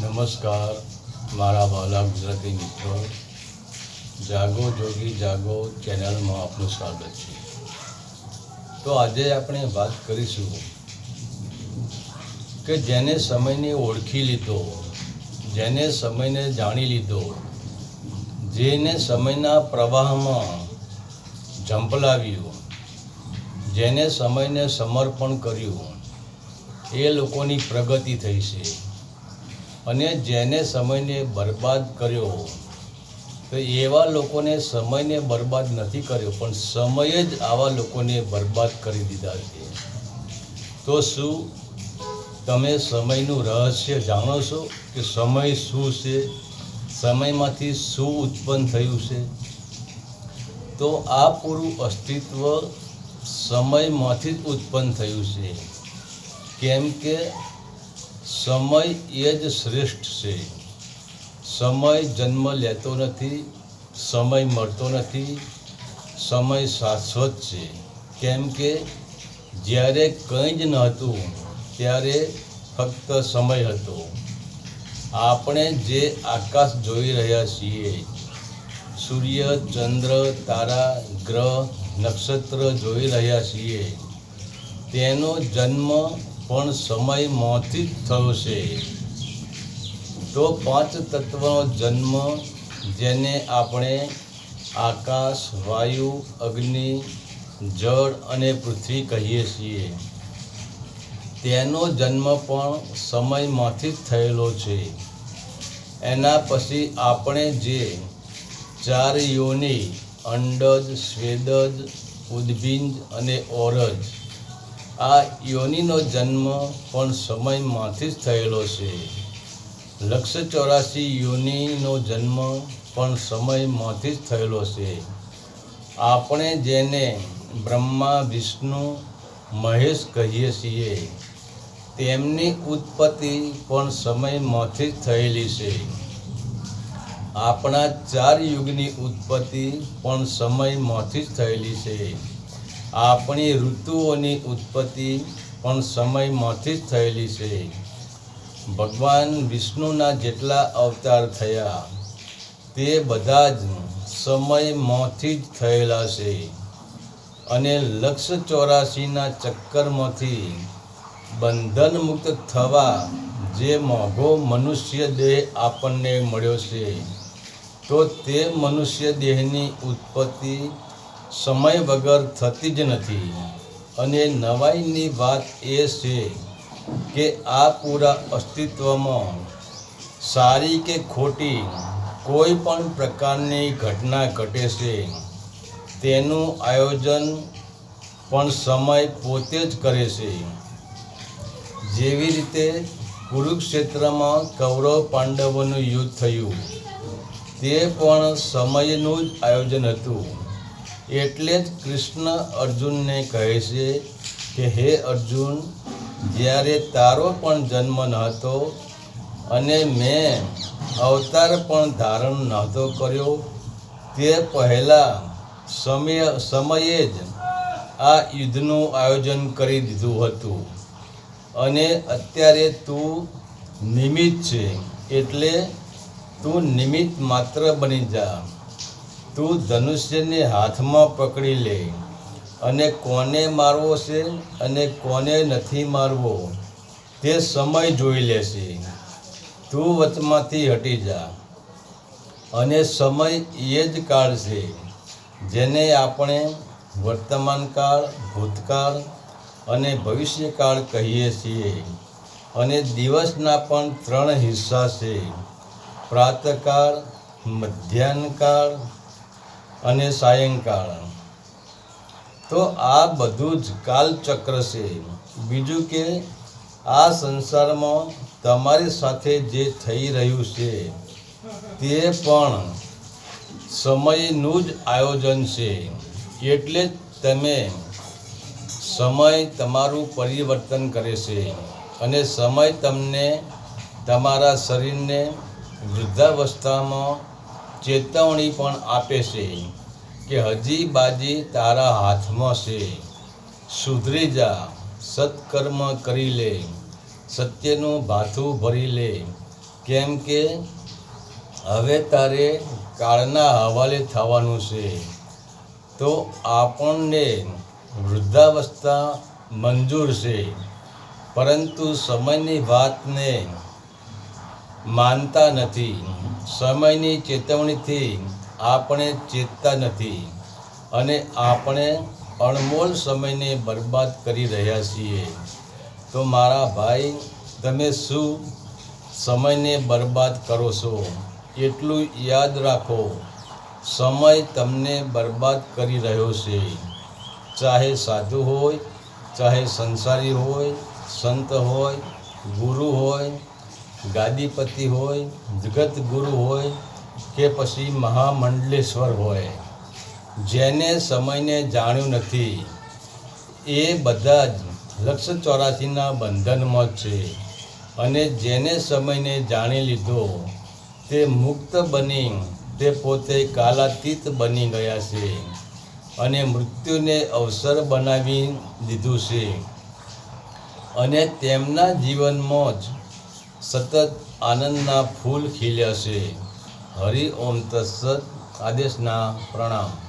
નમસ્કાર, મારા વાલા ગુજરાતી મિત્રો. જાગો જોગી જાગો ચેનલમાં આપનું સ્વાગત છે. તો આજે આપણે વાત કરીશું કે જેને સમયને ઓળખી લીધો, જેને સમયને જાણી લીધો, જેને સમયના પ્રવાહમાં ઝંપલાવ્યું, જેને સમયને સમર્પણ કર્યું, એ લોકોની પ્રગતિ થઈ છે. અને જેને સમયને બરબાદ કર્યો, તો એવા લોકોને સમયને બરબાદ નથી કર્યો, પણ સમય જ આવા લોકોને બરબાદ કરી દીધા છે. તો શું તમે સમયનું રહસ્ય જાણો છો કે સમય શું છે? સમયમાંથી શું ઉત્પન્ન થયું છે? તો આ પૂરું અસ્તિત્વ સમયમાંથી જ ઉત્પન્ન થયું છે. કેમ કે સમય એ જ શ્રેષ્ઠ છે. સમય જન્મ લેતો નથી, સમય મળતો નથી, સમય શાશ્વત છે. કેમ કે જ્યારે કંઈ જ નહોતું ત્યારે ફક્ત સમય હતો. આપણે જે આકાશ જોઈ રહ્યા છીએ, સૂર્ય, ચંદ્ર, તારા, ગ્રહ, નક્ષત્ર જોઈ રહ્યા છીએ, તેનો જન્મ પણ સમયમાંથી જ થયો છે. તો પાંચ તત્વનો જન્મ જેને આપણે આકાશ, વાયુ, અગ્નિ, જળ અને પૃથ્વી કહીએ છીએ. તેનો જન્મ પણ સમયમાંથી જ થયેલો છે. એના પછી આપણે જે ચાર યોની, અંડજ, સ્વેદજ, ઉદ્ભિંજ અને ઓરજ આ યોનિનો જન્મ પણ સમયમાંથી જ થયેલો છે. લક્ષ ચોરાસી યોનિનો જન્મ પણ સમયમાંથી જ થયેલો છે. આપણે જેને બ્રહ્મા, વિષ્ણુ, મહેશ કહીએ છીએ, તેમની ઉત્પત્તિ પણ સમયમાંથી જ થયેલી છે. આપણા ચાર યુગની ઉત્પત્તિ પણ સમયમાંથી જ થયેલી છે. આપણી ઋતુઓની ઉત્પત્તિ પણ સમયમાંથી જ થયેલી છે. ભગવાન વિષ્ણુના જેટલા અવતાર થયા, તે બધા જ સમયમાંથી જ થયેલા છે. અને લક્ષ ચોરાસીના ચક્કરમાંથી બંધન મુક્ત થવા જે મોઘો મનુષ્ય દેહ આપણને મળ્યો છે, તો તે મનુષ્ય દેહની ઉત્પત્તિ સમય વગર થતી જ નથી. અને નવાઈની વાત એ છે કે આ પૂરા અસ્તિત્વમાં સારી કે ખોટી કોઈ પણ પ્રકારની ઘટના ઘટે છે. તેનું આયોજન પણ સમય પોતે જ કરે છે. જેવી રીતે કુરુક્ષેત્રમાં કૌરવ પાંડવોનું યુદ્ધ થયું, તે પણ સમયનું જ આયોજન હતું. એટલે જ કૃષ્ણ અર્જુનને કહે છે કે, હે અર્જુન, જ્યારે તારો પણ જન્મ નહોતો અને મેં અવતાર પણ ધારણ નહોતો કર્યો, તે પહેલાં સમય, સમયે જ આ યુદ્ધનું આયોજન કરી દીધું હતું. અને અત્યારે તું નિમિત્ત છે, એટલે તું નિમિત્ત માત્ર બની જા. તું ધનુષ્યને હાથમાં પકડી લે અને કોને મારવો છે અને કોને નથી મારવો, તે સમય જોઈ લેશે. તું વચમાંથી હટી જા અને સમય એ જ કાળ છે જેને આપણે વર્તમાન કાળ, ભૂતકાળ અને ભવિષ્યકાળ કહીએ છીએ અને દિવસના પણ ત્રણ હિસ્સા છે. પ્રાતકાળ, મધ્યાહનકાળ અને સાયંકાળ. તો આ બધું જ કાલચક્ર છે. બીજું કે આ સંસારમાં તમારી સાથે જે થઈ રહ્યું છે, તે પણ સમયનું જ આયોજન છે. એટલે તમે સમય તમારું પરિવર્તન કરે છે અને સમય તમને તમારા શરીરને વૃદ્ધાવસ્થામાં ચેતવણી પણ આપે છે કે હજી બાજી તારા હાથમાં છે. સુધરી જા, સત્કર્મ કરી લે, સત્યનું ભાથું ભરી લે. કેમ કે હવે તારે કાળના હવાલે થવાનું છે. તો આપણને વૃદ્ધાવસ્થા મંજૂર છે. પરંતુ સમયની વાતને માનતા નથી. સમયની ચેતવણીથી આપણે ચેતતા નથી અને આપણે અણમોલ સમયને બરબાદ કરી રહ્યા છીએ. તો મારા ભાઈ, તમે શું સમયને બરબાદ કરો છો? એટલું યાદ રાખો, સમય તમને બરબાદ કરી રહ્યો છે. ચાહે સાધુ હોય, ચાહે સંસારી હોય, સંત હોય, ગુરુ હોય ગાદીપતિ હોય જગત ગુરુ હોય કે પછી મહામંડલેશ્વર હોય. જેને સમયને જાણ્યું નથી, એ બધા જ લક્ષ ચોરાસીના બંધનમાં છે. અને જેને સમયને જાણી લીધો, તે મુક્ત બની, તે પોતે કાલાતીત બની ગયા છે અને મૃત્યુને અવસર બનાવી દીધું છે. અને તેમના જીવનમાં જ સતત આનંદના ફૂલ ખીલ્યા છે. હરિ ઓમ તત્સત આદેશના પ્રણામ.